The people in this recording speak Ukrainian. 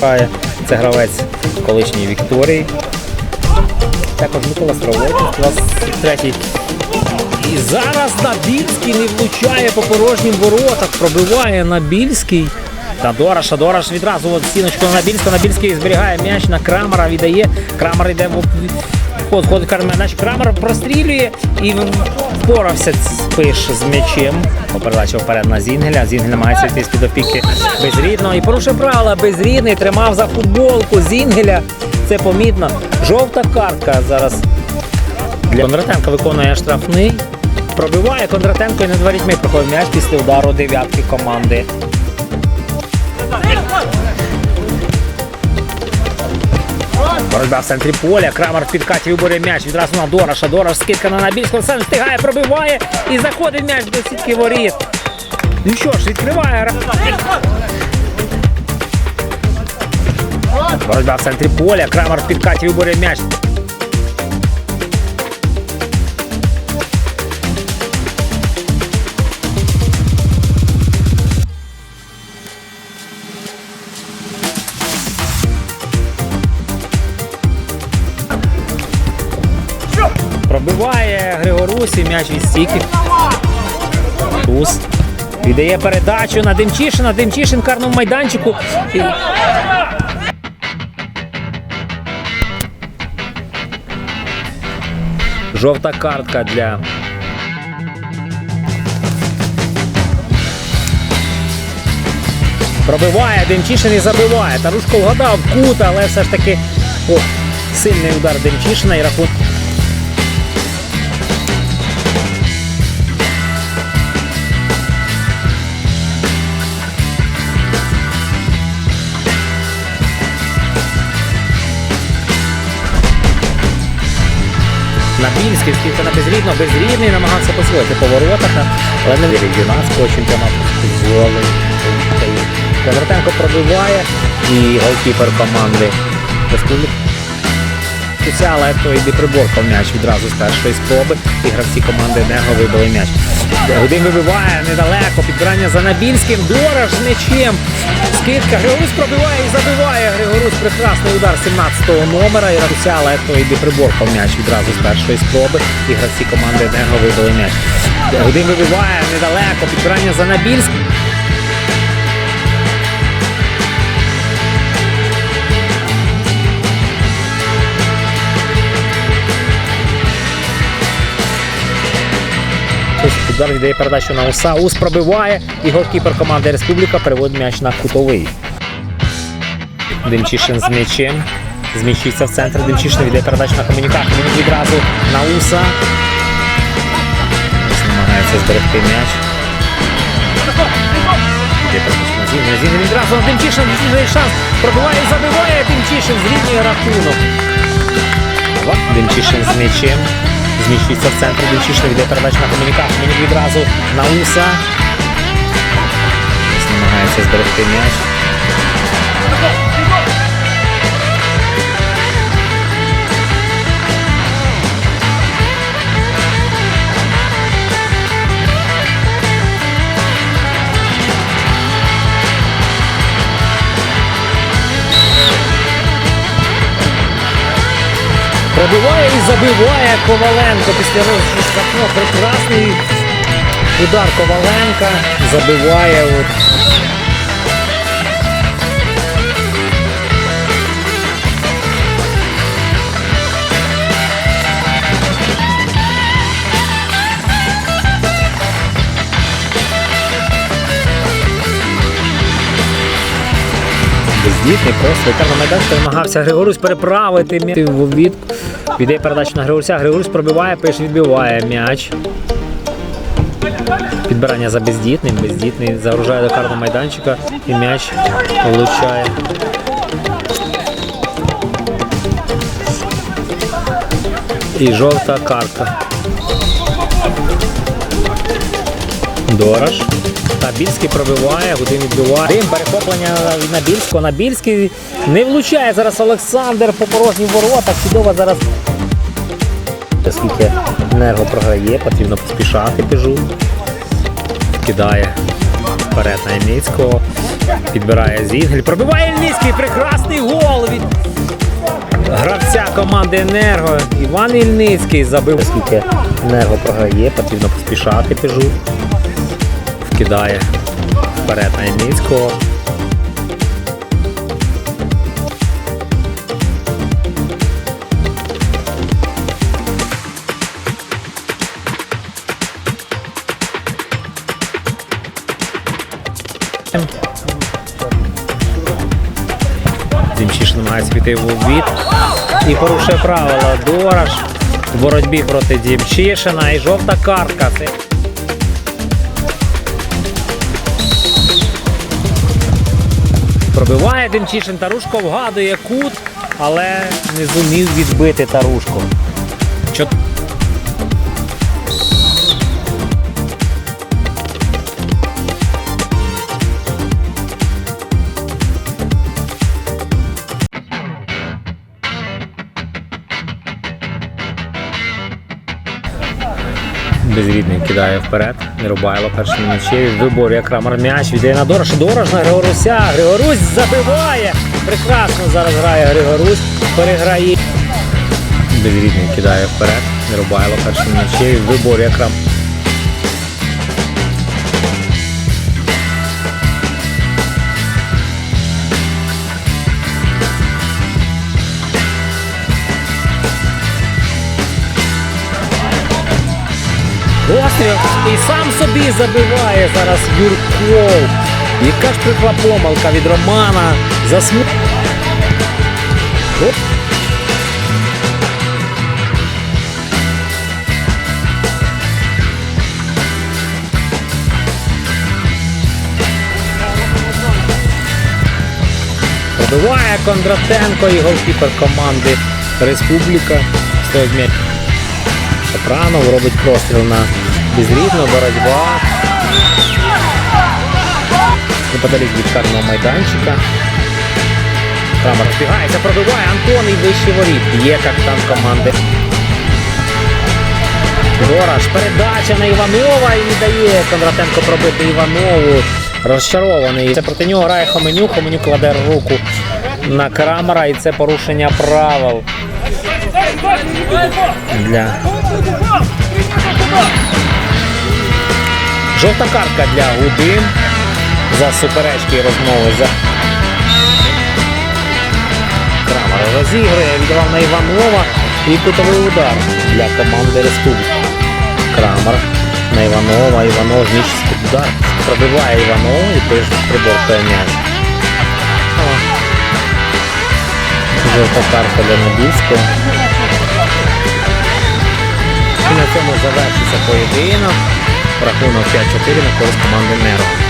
Грає. Це гравець колишньої Вікторії. Також Микола Стравоць, 23-й. І зараз Набільський не влучає по порожнім воротах, пробиває Набільський. Та Дораш, а Дораш відразу от стіночку на Набільського. Набільський зберігає м'яч на Крамера, віддає. Крамер йде в ход, ход Крамер. Значить, Крамер прострілює і впорався Спиш з м'ячем. Передача вперед на Зінгеля. Зінгель намагається йти з-під опіки безрідного. І порушив правила безрідний, тримав за футболку Зінгеля. Це помітно. Жовта картка зараз для Кондратенка виконує штрафний. Пробиває Кондратенко і над ворітьми проходить м'яч після удару дев'ятки команди. Боротьба в центрі поля. Крамер в підкаті виборює м'яч. Відразу на Дораша. Дораш скидка на Набільського. Сам встигає, пробиває і заходить м'яч до сітки воріт. Ну що ж, відкриває. Боротьба в центрі поля. Крамер в підкаті виборює м'яч. Пробиває Григорусі, м'яч від стійки. Туз. Віддає передачу на Демчишина. Демчишин карному майданчику. І- Жовта картка для. Пробиває Демчишин і забиває. Тарушко вгадав кут, але все ж таки о, сильний удар Демчишина і рахунок. Скільки на безрідно, безрідний намагався посилити по воротах, але не вірить юнацького чемпіонату Золи. Конратенко пробиває і голкіпер команди Республіки. Але той приборкав м'яч відразу з першої спроби. І гравці команди Него вибили м'яч. Гудин вибиває недалеко. Підбирання за Набільським. Дорож м'ячем. Скидка. Григорус пробиває і забиває. Григорус прекрасний удар 17-го номера. І Рагуся, але той приборкав м'яч відразу з першої спроби. І гравці команди Енерго вибили м'яч. Гудин вибиває недалеко. Підбирання за Набільським. Удар віддає передачу на Уса. Ус пробиває. І голкіпер команди Республіка переводить м'яч на кутовий. Демчишин з м'ячем. Зміщується в центр. Демчишин віддає передачу на Каменюка. Каменюк відразу на Уса. Ус намагається зберегти м'яч. Віддає передачу на. Зінгель відразу на Демчишин. Зінгель шанс. Пробиває забиває. Демчишин зрівнює рахунок. Демчишин з м'ячем. Зміщується в центр. Демчишин де передачу на комуніках. Каменюк відразу на Уса. Ус намагається зберегти м'яч. Пробиває і забиває Коваленко після розшука. Прекрасний удар Коваленка. Забиває. От. Бездітний просто яка на майданчику намагався Григорусь переправити м'яч в обід. Віддає передачу на Григоруся. Григорусь пробиває, пиш відбиває м'яч. Підбирання за бездітним. Бездітний загружає до карного майданчика і м'яч влучає. І жовта картка. Дорож. Набільський пробиває, Гудин відбиває. Дим, перехоплення від Набільського. Набільський не влучає зараз Олександр по порожнім воротах. Чудово зараз. Оскільки енерго програє, потрібно поспішати біжу. Кидає вперед на Ємніцького. Підбирає Зінгель. Пробиває Ільницький. Прекрасний гол від гравця команди Енерго. Іван Ільницький забив. Скільки Енерго програє, потрібно поспішати пежу. Вкидає вперед на Ільницького. Демчиш намагається піти в обід і порушує правила. Дорож в боротьбі проти Дімчишина і жовта картка. Пробиває Демчишин, Тарушко вгадує кут, але не зумів відбити Тарушко. Безрідний кидає вперед. Нерубайло перший м'ячі. Виборює Крамар м'яч. Віддає на Дорож. Дорож на Григоруся. Григорусь забиває. Прекрасно зараз грає Григорусь. Переграє. Безрідний кидає вперед. Нерубайло перший м'ячі. Виборює Крам. Постріл і сам собі забиває зараз Юрков. Яка ж прикла помилка від Романа. Засму... Пробиває Кондратенко і голкіпер команди Республіка. Стоїть м'яч. Сопранов робить простріл на безрідну боротьба. Неподалік від карного майданчика. Крамер збігається, пробиває Антон і вище воріт. Є капітан команди. Дорож, передача на Іванова і не дає Кондратенко пробити Іванову. Розчарований. Це проти нього грає Хоменюк. Хоменюк кладе руку на Крамера і це порушення правил. Для Жовта картка для Гудин за суперечки і розмови за Крамер розігрує, віддавав на Іванова і кутовий удар для команди Республіки. Крамер на Іванова, Іванов зміщ з удар. Пробиває Іванова і теж приборкує м'яч. Жовта картка для Набільського. І на цьому завершиться поєдинок. Рахунок 5-4 на користь команди Неро.